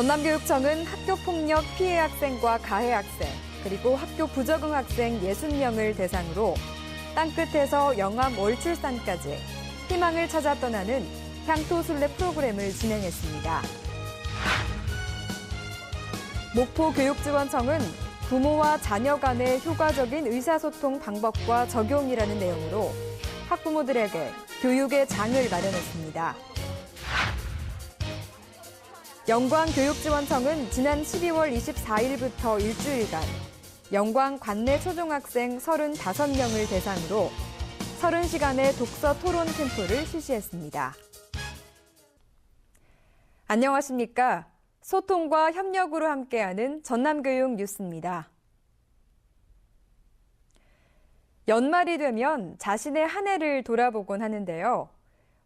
전남교육청은 학교폭력 피해 학생과 가해 학생, 그리고 학교 부적응 학생 60명을 대상으로 땅끝에서 영암 월출산까지 희망을 찾아 떠나는 향토순례 프로그램을 진행했습니다. 목포교육지원청은 부모와 자녀 간의 효과적인 의사소통 방법과 적용이라는 내용으로 학부모들에게 교육의 장을 마련했습니다. 영광교육지원청은 지난 12월 24일부터 일주일간 영광 관내 초중학생 35명을 대상으로 30시간의 독서 토론 캠프를 실시했습니다. 안녕하십니까. 소통과 협력으로 함께하는 전남교육 뉴스입니다. 연말이 되면 자신의 한 해를 돌아보곤 하는데요.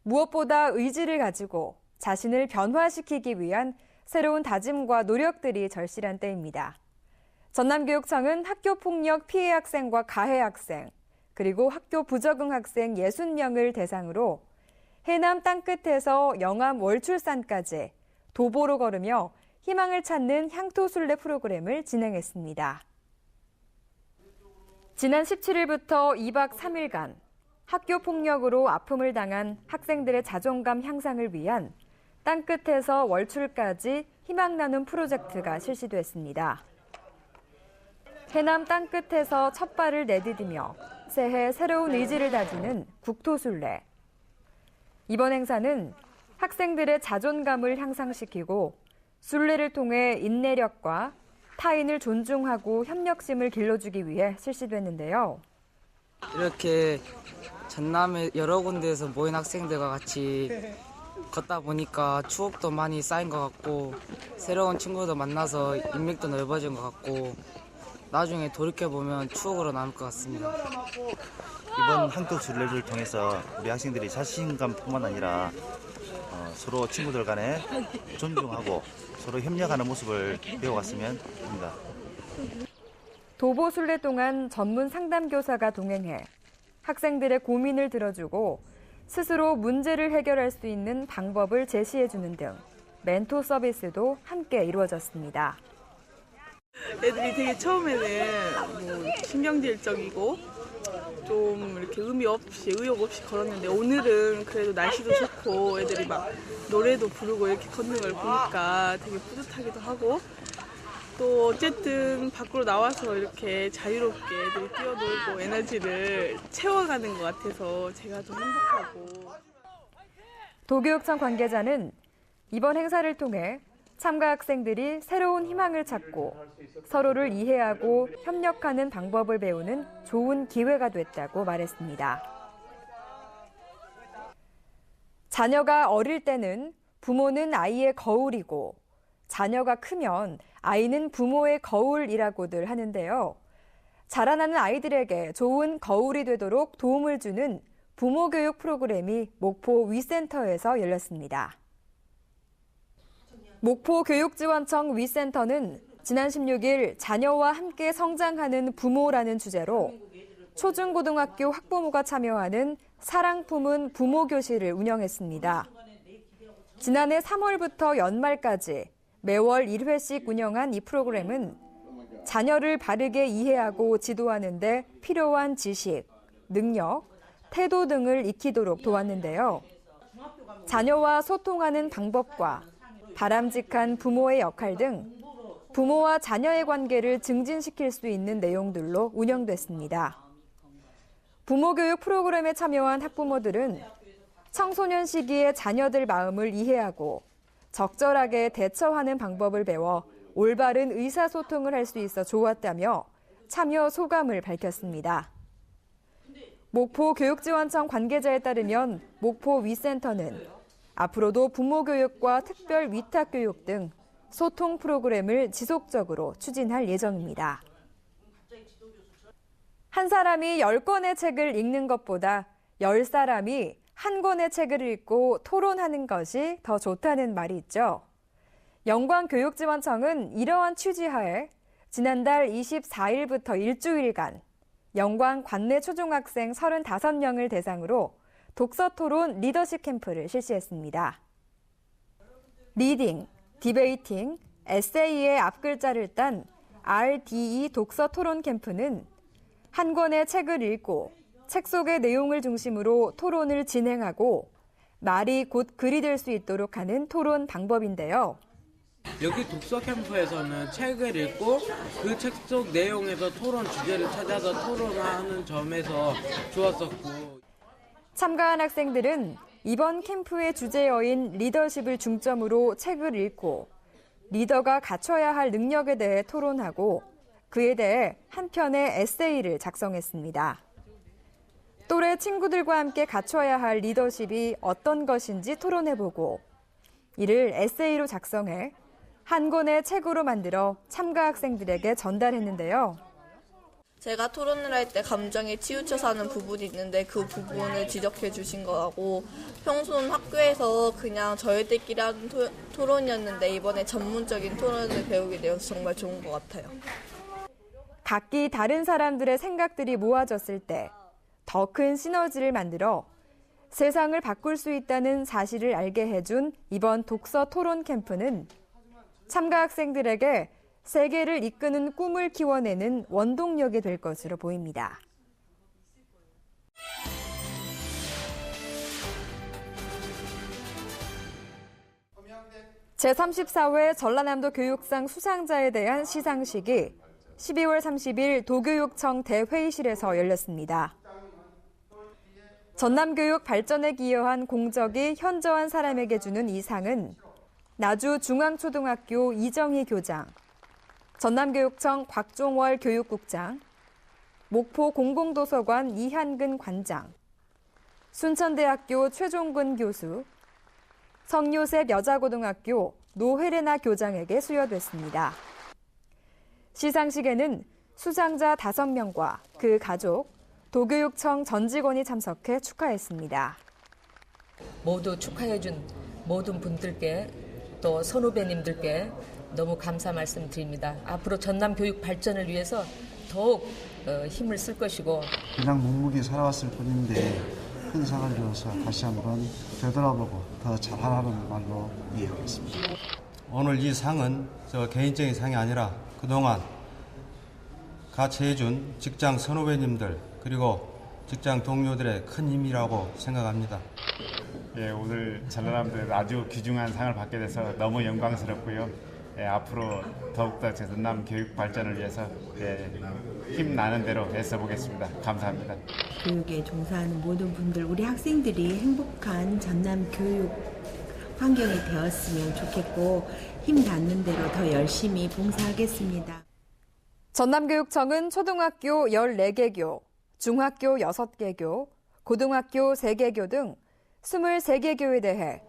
무엇보다 의지를 가지고 자신을 변화시키기 위한 새로운 다짐과 노력들이 절실한 때입니다. 전남교육청은 학교폭력 피해 학생과 가해 학생, 그리고 학교 부적응 학생 60명을 대상으로 해남 땅끝에서 영암 월출산까지 도보로 걸으며 희망을 찾는 향토순례 프로그램을 진행했습니다. 지난 17일부터 2박 3일간 학교 폭력으로 아픔을 당한 학생들의 자존감 향상을 위한 땅끝에서 월출까지 희망 나눔 프로젝트가 실시됐습니다. 해남 땅끝에서 첫 발을 내디디며 새해 새로운 의지를 다지는 국토순례. 이번 행사는 학생들의 자존감을 향상시키고 순례를 통해 인내력과 타인을 존중하고 협력심을 길러주기 위해 실시됐는데요. 이렇게 전남의 여러 군데에서 모인 학생들과 같이 걷다 보니까 추억도 많이 쌓인 것 같고 새로운 친구도 만나서 인맥도 넓어진 것 같고 나중에 돌이켜보면 추억으로 남을 것 같습니다. 이번 한국 순례를 통해서 우리 학생들이 자신감뿐만 아니라 어, 서로 친구들 간에 존중하고 서로 협력하는 모습을 배워갔으면 합니다. 도보 순례 동안 전문 상담 교사가 동행해 학생들의 고민을 들어주고 스스로 문제를 해결할 수 있는 방법을 제시해 주는 등 멘토 서비스도 함께 이루어졌습니다. 애들이 되게 처음에는 뭐 신경질적이고 좀 이렇게 의미 없이 의욕 없이 걸었는데 오늘은 그래도 날씨도 좋고 애들이 막 노래도 부르고 이렇게 걷는 걸 보니까 되게 뿌듯하기도 하고 또 어쨌든 밖으로 나와서 이렇게 자유롭게 애들이 뛰어놀고 에너지를 채워가는 것 같아서 제가 좀 행복하고 도교육청 관계자는 이번 행사를 통해 참가 학생들이 새로운 희망을 찾고 서로를 이해하고 협력하는 방법을 배우는 좋은 기회가 됐다고 말했습니다. 자녀가 어릴 때는 부모는 아이의 거울이고 자녀가 크면 아이는 부모의 거울이라고들 하는데요. 자라나는 아이들에게 좋은 거울이 되도록 도움을 주는 부모 교육 프로그램이 목포 위센터에서 열렸습니다. 목포 교육지원청 위센터는 지난 16일 자녀와 함께 성장하는 부모라는 주제로 초중고등학교 학부모가 참여하는 사랑 품은 부모 교실을 운영했습니다. 지난해 3월부터 연말까지 매월 1회씩 운영한 이 프로그램은 자녀를 바르게 이해하고 지도하는 데 필요한 지식, 능력, 태도 등을 익히도록 도왔는데요. 자녀와 소통하는 방법과 바람직한 부모의 역할 등 부모와 자녀의 관계를 증진시킬 수 있는 내용들로 운영됐습니다. 부모 교육 프로그램에 참여한 학부모들은 청소년 시기의 자녀들 마음을 이해하고 적절하게 대처하는 방법을 배워 올바른 의사소통을 할 수 있어 좋았다며 참여 소감을 밝혔습니다. 목포 교육지원청 관계자에 따르면 목포 위센터는 앞으로도 부모 교육과 특별 위탁 교육 등 소통 프로그램을 지속적으로 추진할 예정입니다. 한 사람이 10권의 책을 읽는 것보다 10사람이 한 권의 책을 읽고 토론하는 것이 더 좋다는 말이 있죠. 영광교육지원청은 이러한 취지하에 지난달 24일부터 일주일간 영광 관내 초중학생 35명을 대상으로 독서 토론 리더십 캠프를 실시했습니다. 리딩, 디베이팅, 에세이의 앞글자를 딴 RDE 독서 토론 캠프는 한 권의 책을 읽고 책 속의 내용을 중심으로 토론을 진행하고 말이 곧 글이 될 수 있도록 하는 토론 방법인데요. 여기 독서 캠프에서는 책을 읽고 그 책 속 내용에서 토론 주제를 찾아서 토론하는 점에서 좋았었고 참가한 학생들은 이번 캠프의 주제어인 리더십을 중점으로 책을 읽고 리더가 갖춰야 할 능력에 대해 토론하고 그에 대해 한 편의 에세이를 작성했습니다. 또래 친구들과 함께 갖춰야 할 리더십이 어떤 것인지 토론해보고 이를 에세이로 작성해 한 권의 책으로 만들어 참가 학생들에게 전달했는데요. 제가 토론을 할 때 감정에 치우쳐서 하는 부분이 있는데 그 부분을 지적해 주신 거하고 평소는 학교에서 그냥 저희들끼리 하는 토, 토론이었는데 이번에 전문적인 토론을 배우게 되어서 정말 좋은 것 같아요. 각기 다른 사람들의 생각들이 모아졌을 때 더 큰 시너지를 만들어 세상을 바꿀 수 있다는 사실을 알게 해준 이번 독서 토론 캠프는 참가 학생들에게 세계를 이끄는 꿈을 키워내는 원동력이 될 것으로 보입니다. 제34회 전라남도 교육상 수상자에 대한 시상식이 12월 30일 도교육청 대회의실에서 열렸습니다. 전남교육 발전에 기여한 공적이 현저한 사람에게 주는 이 상은 나주 중앙초등학교 이정희 교장, 전남교육청 곽종월 교육국장, 목포 공공도서관 이한근 관장, 순천대학교 최종근 교수, 성요셉 여자고등학교 노혜레나 교장에게 수여됐습니다. 시상식에는 수상자 5명과 그 가족, 도교육청 전 직원이 참석해 축하했습니다. 모두 축하해준 모든 분들께 또 선후배님들께 너무 감사 말씀드립니다. 앞으로 전남 교육 발전을 위해서 더욱 어, 힘을 쓸 것이고 그냥 묵묵히 살아왔을 뿐인데 큰 상을 주어서 다시 한번 되돌아보고 더 잘하라는 말로 이해하겠습니다. 오늘 이 상은 저 개인적인 상이 아니라 그동안 같이 해준 직장 선후배님들 그리고 직장 동료들의 큰 힘이라고 생각합니다. 예, 오늘 전라남도에서 아주 귀중한 상을 받게 돼서 너무 영광스럽고요. 예, 앞으로 더욱더 제 전남 교육 발전을 위해서 예, 힘 나는 대로 애써 보겠습니다. 감사합니다. 교육에 종사하는 모든 분들, 우리 학생들이 행복한 전남 교육 환경이 되었으면 좋겠고 힘 닿는 대로 더 열심히 봉사하겠습니다. 전남교육청은 초등학교 14개 교, 중학교 6개 교, 고등학교 3개 교등 23개 교에 대해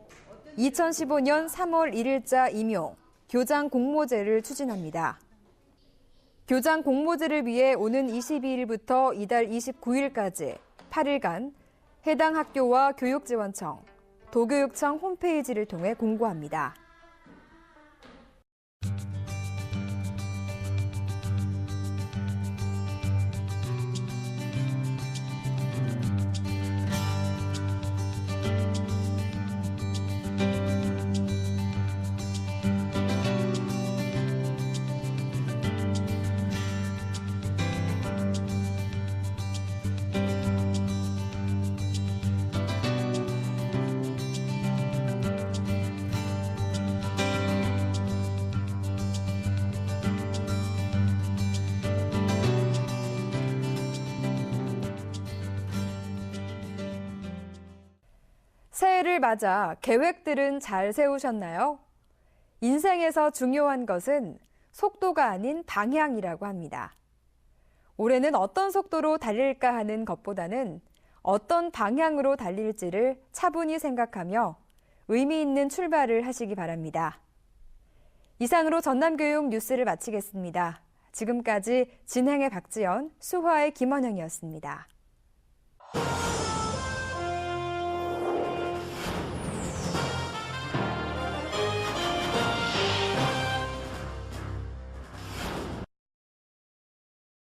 2015년 3월 1일자 임용, 교장 공모제를 추진합니다. 교장 공모제를 위해 오는 22일부터 이달 29일까지 8일간 해당 학교와 교육지원청, 도교육청 홈페이지를 통해 공고합니다. 새해를 맞아 계획들은 잘 세우셨나요? 인생에서 중요한 것은 속도가 아닌 방향이라고 합니다. 올해는 어떤 속도로 달릴까 하는 것보다는 어떤 방향으로 달릴지를 차분히 생각하며 의미 있는 출발을 하시기 바랍니다. 이상으로 전남교육 뉴스를 마치겠습니다. 지금까지 진행의 박지연, 수화의 김원영이었습니다.